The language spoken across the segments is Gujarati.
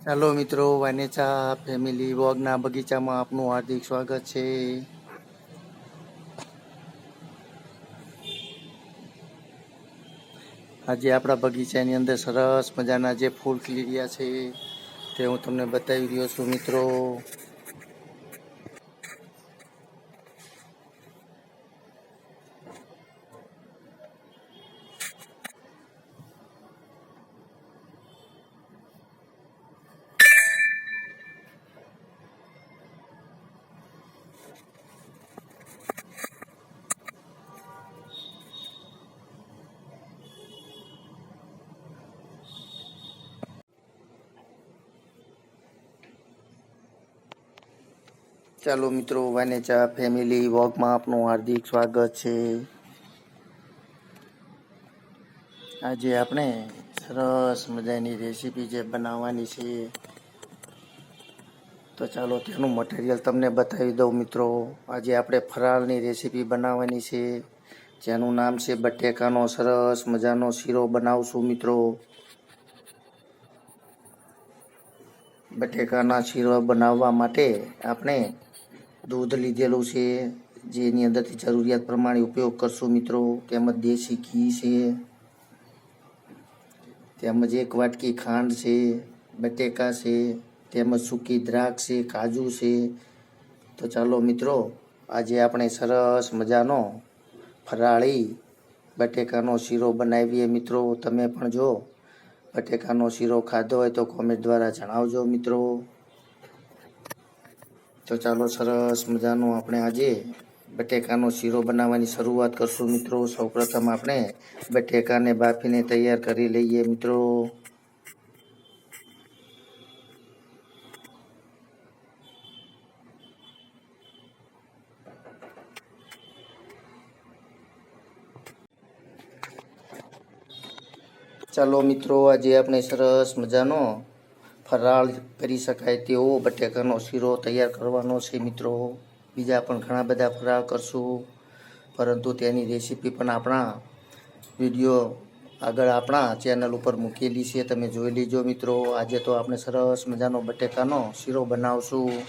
હેલો મિત્રો, વાનેચા ફેમિલી વોગના બગીચામાં આપનું હાર્દિક સ્વાગત છે. આજે આપણા બગીચાની અંદર સરસ મજાના જે ફૂલ ખીલી રહ્યા છે તે હું તમને બતાવી રહ્યો છું મિત્રો. ચાલો મિત્રો વાનેચા ફેમિલી વોકમાં આપનું હાર્દિક સ્વાગત છે. આજે આપણે સરસ મજાની રેસીપી જે બનાવવાની છે. તો ચાલો તેનું મટીરિયલ તમને બતાવી દઉં મિત્રો. આજે આપણે ફરાળની રેસીપી બનાવવાની છે. જેનું નામ છે બટેકાનો સરસ મજાનો શીરો બનાવશું મિત્રો. બટેકાના શીરો બનાવવા માટે આપણે દૂધ લીધેલું છે, જેની અંદરથી જરૂરિયાત પ્રમાણે ઉપયોગ કરશું મિત્રો. તેમજ દેશી ઘી છે. તેમજ એક વાટકી ખાંડ છે, બટેકા છે, તેમજ સૂકી દ્રાક્ષ છે, કાજુ છે. તો ચાલો મિત્રો, આજે આપણે સરસ મજાનો ફરાળી બટેકાનો શીરો બનાવીએ મિત્રો. તમે પણ જો બટેકાનો શીરો ખાધો હોય તો કોમેન્ટ દ્વારા જણાવજો મિત્રો. તો ચાલો સરસ મજાનો આપણે આજે બટેકાનો શીરો બનાવવાની શરૂઆત કરશું મિત્રો. સૌપ્રથમ આપણે બટેકાને બાફીને તૈયાર કરી લઈએ મિત્રો. ચાલો મિત્રો, આજે આપણે સરસ મજાનો ફરાળ કરી શકાય તેવો બટેકાનો શીરો તૈયાર કરવાનો છે મિત્રો. બીજા પણ ઘણા બધા ફરાળ કરશું. પરંતુ તેની રેસીપી પણ આપણા વીડિયો આગળ આપણા ચેનલ ઉપર મૂકેલી છે. તમે જોઈ લીજો મિત્રો. આજે તો આપણે સરસ મજાનો બટેકાનો શીરો બનાવશું.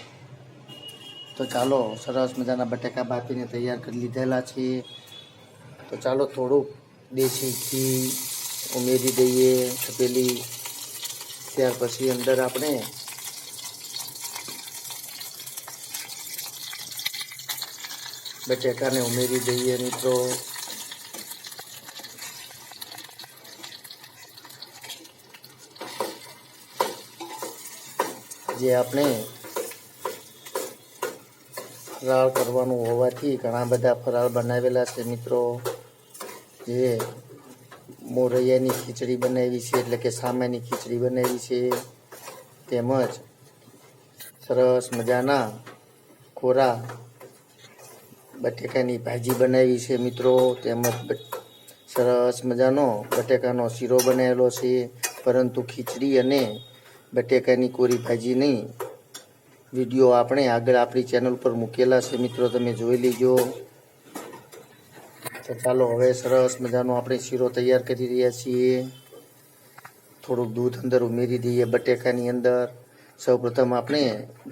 તો ચાલો સરસ મજાના બટેકા બાફીને તૈયાર કરી લીધેલા છે. તો ચાલો થોડુંક દેશી ઘી ઉમેરી દઈએ. તપેલી ત્યાર પછી અંદર આપણે બટેકાને ઉમેરી દઈએ મિત્રો. જે આપણે ફરાળ કરવાનું હોવાથી ઘણા બધા ફરાળ બનાવેલા છે મિત્રો. જે મોરૈયાની ખીચડી બનાવી છે, એટલે કે સામેની ખીચડી બનાવી છે. તેમજ સરસ મજાના કોરા બટેકાની ભાજી બનાવી છે મિત્રો. તેમજ સરસ મજાનો બટેકાનો શીરો બનાવેલો છે. પરંતુ ખીચડી અને બટેકાની કોરી ભાજીની વીડિયો આપણે આગળ આપણી ચેનલ પર મૂકેલા છે મિત્રો. તમે જોઈ લીજો. તો ચાલો હવે સરસ મજાનો આપણે શીરો તૈયાર કરી રહ્યા છીએ. થોડુંક દૂધ અંદર ઉમેરી દઈએ બટેકાની અંદર. સૌપ્રથમ આપણે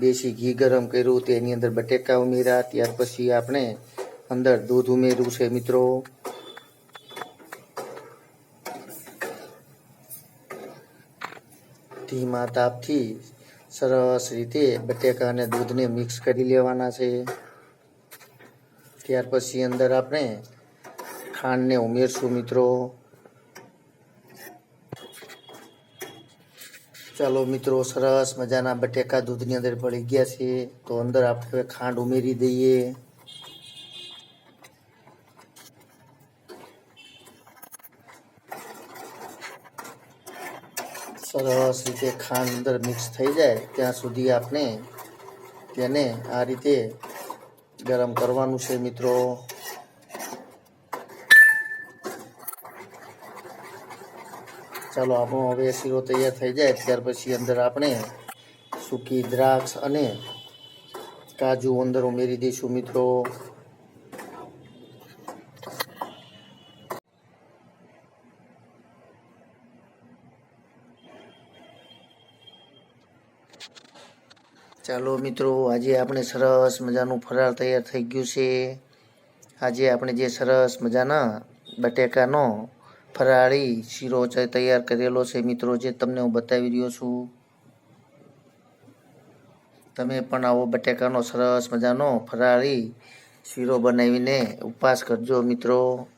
દેશી ઘી ગરમ કર્યું તેની અંદર બટેકા ઉમેર્યા, ત્યાર પછી આપણે અંદર દૂધ ઉમેર્યું છે મિત્રો. ધીમા તાપથી સરસ રીતે બટેકા અને દૂધને મિક્સ કરી લેવાના છે. ત્યાર પછી અંદર આપણે ખાંડને ઉમેરશું મિત્રો. ચાલો મિત્રો, સરસ મજાના બટેકા દૂધની અંદર ભળી ગયા છે. તો અંદર આપણે હવે ખાંડ ઉમેરી દઈએ. સરસ રીતે ખાંડ અંદર મિક્સ થઈ જાય ત્યાં સુધી આપણે તેને આ રીતે ગરમ કરવાનું છે મિત્રો. ચાલો આપણો હવે શીરો તૈયાર થઈ જાય. ત્યાર પછી અંદર આપણે સૂકી દ્રાક્ષ અને કાજુ અંદર ઉમેરી દઈશું મિત્રો. ચાલો મિત્રો, આજે આપણે સરસ મજાનું ફરાળ તૈયાર થઈ ગયું છે. આજે આપણે જે સરસ મજાના બટેકાનો ફરાળી શીરો છે તૈયાર કરેલો છે. મિત્રો, જે તમને હું બતાવી રહ્યો છું, તમે પણ આવો બટેકાનો સરસ મજાનો ફરાળી શીરો બનાવીને ઉપવાસ કરજો, મિત્રો.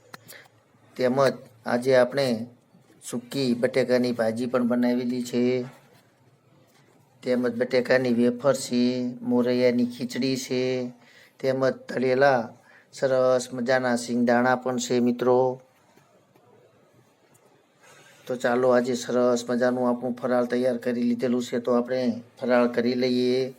તેમજ આજે આપણે સૂકી બટેકાની ભાજી પણ બનાવેલી છે. તેમજ બટેકાની વેફર છે, મોરૈયાની ખીચડી છે, તેમજ તળેલા સરસ મજાના સિંગદાણા પણ છે, મિત્રો. તો ચાલો આજે સરસ મજાનું આપણું ફરાળ તૈયાર કરી લીધેલું છે, તો આપણે ફરાળ કરી લઈએ.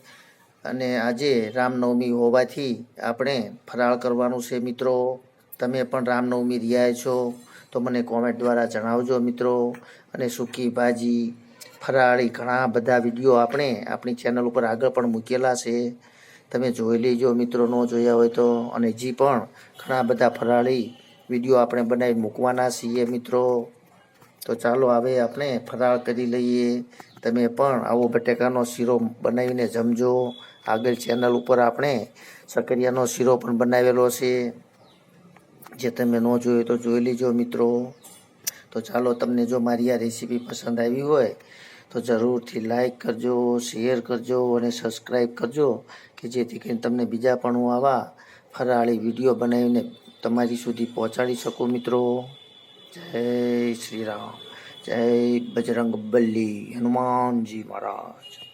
અને આજે રામનવમી હોવાથી આપણે ફરાળ કરવાનું છે મિત્રો. તમે પણ રામનવમી રહ્યા છો, તો મને કોમેન્ટ દ્વારા જણાવજો મિત્રો. અને સૂકી ભાજી, ફરાળી ઘણા બધા વીડિયો આપણે આપણી ચેનલ ઉપર આગળ પણ મૂકેલા છે. તમે જોઈ લેજો મિત્રો, ન જોયા હોય તો. અને હજી પણ ઘણા બધા ફરાળી વીડિયો આપણે બનાવી મૂકવાના છીએ મિત્રો. તો ચાલો હવે આપણે ફરાળ કરી લઈએ. તમે પણ આવો બટેકાનો શીરો બનાવીને જમજો. આગળ ચેનલ ઉપર આપણે સકરિયાનો શીરો પણ બનાવેલો છે. જે તમે ન જોયો તો જોઈ લેજો મિત્રો. તો ચાલો તમને જો મારી આ રેસીપી પસંદ આવી હોય તો જરૂરથી લાઈક કરજો શેર કરજો અને સબસ્ક્રાઈબ કરજો કે જેથી કરીને તમને બીજા પણ હું આવા ફરાળી વીડિયો બનાવીને તમારી સુધી પહોંચાડી શકું મિત્રો. જય શ્રી રામ જય બજરંગ બલી હનુમાનજી મહારાજ.